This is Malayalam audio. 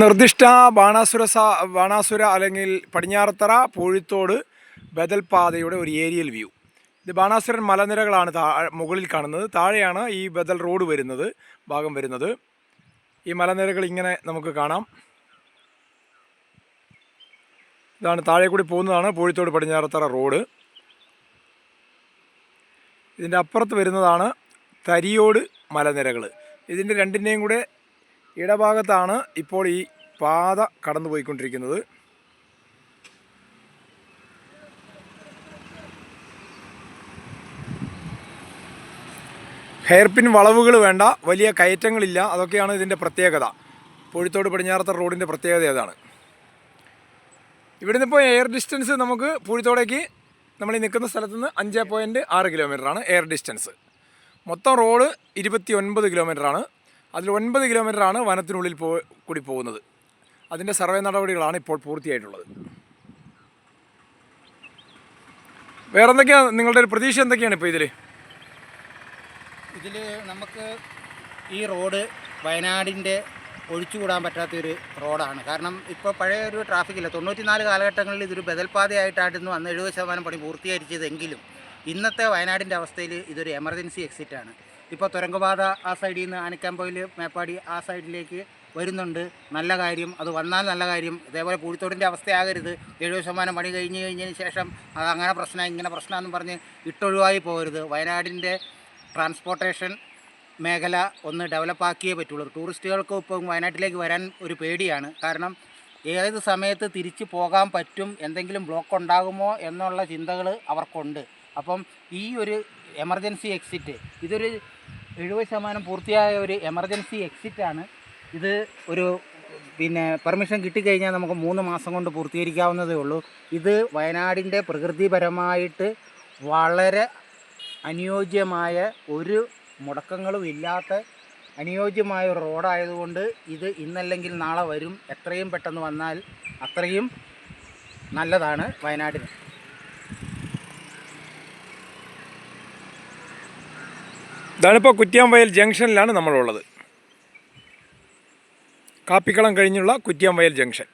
നിർദ്ദിഷ്ട ബാണാസുര സാ ബാണാസുര അല്ലെങ്കിൽ പടിഞ്ഞാറത്തറ പൂഴിത്തോട് ബദൽപാതയുടെ ഒരു ഏരിയൽ വ്യൂ. ഇത് ബാണാസുരൻ മലനിരകളാണ് മുകളിൽ കാണുന്നത്. താഴെയാണ് ഈ ബദൽ റോഡ് വരുന്നത് ഭാഗം വരുന്നത്. ഈ മലനിരകൾ ഇങ്ങനെ നമുക്ക് കാണാം. ഇതാണ് താഴെ കൂടി പോകുന്നതാണ് പൂഴിത്തോട് പടിഞ്ഞാറത്തറ റോഡ്. ഇതിന്റെ അപ്പുറത്ത് വരുന്നതാണ് തരിയോട് മലനിരകൾ ഇതിന്റെ രണ്ടിന്റെയും കൂടെ ഇടഭാഗത്താണ് ഇപ്പോൾ ഈ പാത കടന്നു പോയിക്കൊണ്ടിരിക്കുന്നത് ഹെയർപിൻ വളവുകൾ വേണ്ട വലിയ കയറ്റങ്ങളില്ല അതൊക്കെയാണ് ഇതിന്റെ പ്രത്യേകത. പൊഴിത്തോട് പടിഞ്ഞാറത്തറ റോഡിന്റെ പ്രത്യേകത അതാണ് ഇവിടുന്ന് ഇപ്പോൾ എയർ ഡിസ്റ്റൻസ് നമുക്ക് പൂഴിത്തോടേക്ക് നമ്മൾ ഈ നിൽക്കുന്ന സ്ഥലത്ത് നിന്ന് അഞ്ച് പോയിന്റ് ആറ് കിലോമീറ്ററാണ് എയർ ഡിസ്റ്റൻസ്. മൊത്തം റോഡ് ഇരുപത്തി ഒൻപത് കിലോമീറ്ററാണ്. അതിൽ ഒൻപത് കിലോമീറ്ററാണ് വനത്തിനുള്ളിൽ പോ കൂടി പോകുന്നത്. അതിന്റെ സർവേ നടപടികളാണ് ഇപ്പോൾ പൂർത്തിയായിട്ടുള്ളത്. വേറെ എന്തൊക്കെയാണ് നിങ്ങളുടെ ഒരു പ്രതീക്ഷ എന്തൊക്കെയാണ് ഇപ്പോൾ ഇതിൽ ഇതിൽ നമുക്ക് ഈ റോഡ് വയനാടിന്റെ ഒഴിച്ചുകൂടാൻ പറ്റാത്തൊരു റോഡാണ്. കാരണം ഇപ്പോൾ പഴയ ഒരു ട്രാഫിക്കില്ല തൊണ്ണൂറ്റിനാല് കാലഘട്ടങ്ങളിൽ ഇതൊരു ബദൽപാതയായിട്ടായിരുന്നു അന്ന് എഴുപത് ശതമാനം പണി പൂർത്തീകരിച്ചതെങ്കിലും ഇന്നത്തെ വയനാടിന്റെ അവസ്ഥയിൽ ഇതൊരു എമർജൻസി എക്സിറ്റാണ് ഇപ്പോൾ തുരങ്കപാത ആ സൈഡിൽ നിന്ന് ആനക്കാമ്പോയിൽ മേപ്പാടി ആ സൈഡിലേക്ക് വരുന്നുണ്ട്. നല്ല കാര്യം. അത് വന്നാൽ നല്ല കാര്യം. ഇതേപോലെ പൂഴിത്തോടിന്റെ അവസ്ഥയാകരുത്. എഴുപത് ശതമാനം പണി കഴിഞ്ഞ് കഴിഞ്ഞതിന് ശേഷം അത് അങ്ങനെ പ്രശ്നം ഇങ്ങനെ പ്രശ്നമെന്ന് പറഞ്ഞ് ഇട്ടൊഴിവായി പോകരുത്. വയനാടിന്റെ ട്രാൻസ്പോർട്ടേഷൻ മേഖല ഒന്ന് ഡെവലപ്പാക്കിയേ പറ്റുള്ളൂ. ടൂറിസ്റ്റുകൾക്ക് ഇപ്പം വയനാട്ടിലേക്ക് വരാൻ ഒരു പേടിയാണ്. കാരണം ഏത് സമയത്ത് തിരിച്ചു പോകാൻ പറ്റും എന്തെങ്കിലും ബ്ലോക്ക് ഉണ്ടാകുമോ എന്നുള്ള ചിന്തകൾ അവർക്കുണ്ട്. അപ്പം ഈ ഒരു എമർജൻസി എക്സിറ്റ്. ഇതൊരു എഴുപത് ശതമാനം പൂർത്തിയായ ഒരു എമർജൻസി എക്സിറ്റാണ് ഇത് ഒരു പിന്നെ പെർമിഷൻ കിട്ടിക്കഴിഞ്ഞാൽ നമുക്ക് മൂന്ന് മാസം കൊണ്ട് പൂർത്തീകരിക്കാവുന്നതേ ഉള്ളൂ. ഇത് വയനാടിന്റെ പ്രകൃതിപരമായിട്ട് വളരെ അനുയോജ്യമായ ഒരു മുടക്കങ്ങളും ഇല്ലാത്ത അനുയോജ്യമായ ഒരു റോഡായതുകൊണ്ട് ഇത് ഇന്നല്ലെങ്കിൽ നാളെ വരും. എത്രയും പെട്ടെന്ന് വന്നാൽ അത്രയും നല്ലതാണ് വയനാടിന്. ഇതാണിപ്പോൾ കുറ്റിയാംവയൽ ജംഗ്ഷനിലാണ് നമ്മളുള്ളത്. കാപ്പിക്കളം കഴിഞ്ഞുള്ള കുറ്റിയാംവയൽ ജംഗ്ഷൻ.